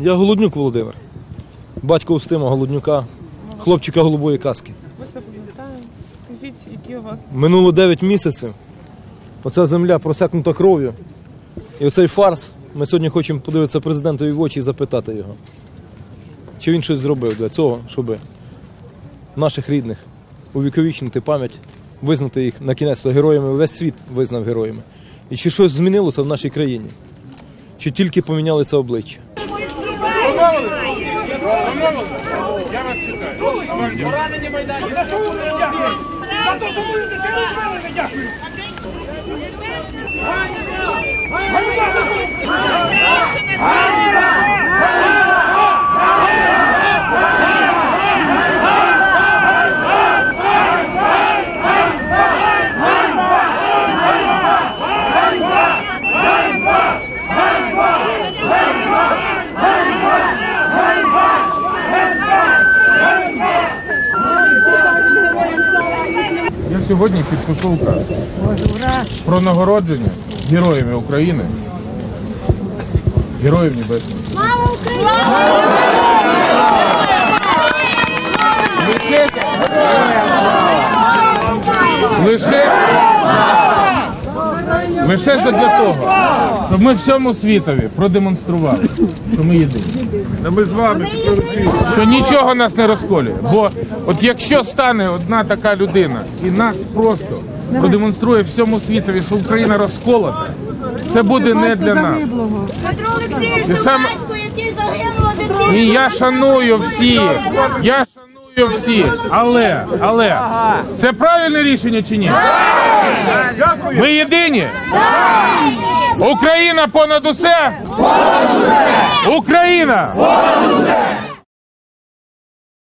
Я Голоднюк Володимир. Батько Устима Голоднюка, хлопчика голубої каски. Ми це пам'ятаємо. Скажіть, які у вас Минуло 9 місяців. Оця земля просякнута кров'ю. І оцей фарс. Ми сьогодні хочемо подивитися президентові в очі і запитати його. Чи він щось зробив для цього, щоб наших рідних увіковічнити пам'ять, визнати їх на кінець героями, весь світ визнав героями. І чи щось змінилося в нашій країні? Чи тільки помінялися обличчя? За те, що ви дитину вбили, не дякую. Сьогодні підпишу указ про нагородження героями України, героїв Небесної. Лише, лише задля того, щоб ми всьому світові продемонстрували, що ми єдині. Ми з вами що нічого нас не розколює. Бо от якщо стане одна така людина і нас просто продемонструє всьому світові, що Україна розколота, це буде не для нас. Петро Олексійович, батько, який загинула дитина. І я шаную всіх. Я шаную всіх. Але, але це правильне рішення чи ні? Ми єдині. Україна понад усе. Україна